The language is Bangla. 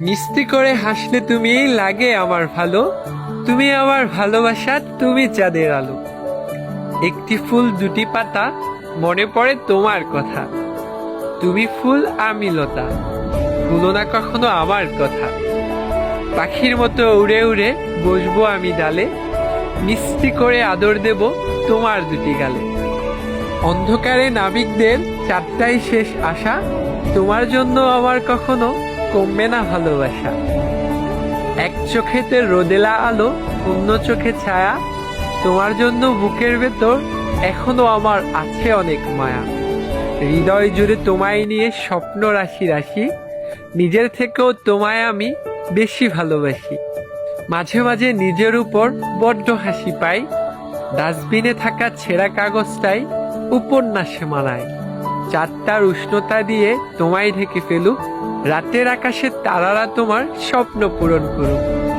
মিষ্টি করে হাসলে তুমি লাগে আমার ভালো। তুমি আমার ভালোবাসা, তুমি চাঁদের আলো। একটি ফুল, দুটি পাতা, মনে পড়ে তোমার কথা। তুমি ফুল, আমি লতা। ভুলো না কখনো আমার কথা। পাখির মতো উড়ে উড়ে বসবো আমি ডালে। মিষ্টি করে আদর দেব তোমার দুটি গালে। অন্ধকারে নাবিকদের চারটাই শেষ আশা। তোমার জন্য আমার কখনো কমবে না ভালোবাসা। এক চোখেতে রোদেলা আলো, অন্য চোখে ছায়া। তোমার জন্য বুকের ভেতর এখনও আমার আছে অনেক মায়া। হৃদয় জুড়ে তোমায় নিয়ে স্বপ্ন রাশি রাশি, নিজের থেকেও তোমায় আমি বেশি ভালোবাসি। মাঝে মাঝে নিজের উপর বড্ড হাসি পাই, ডাস্টবিনে থাকা ছেঁড়া কাগজটাই উপন্যাসে মানায়। চারটার উষ্ণতা দিয়ে তোমায় ঢেকে ফেলুক। রাতের আকাশে তারারা তোমার স্বপ্ন পূরণ করুক।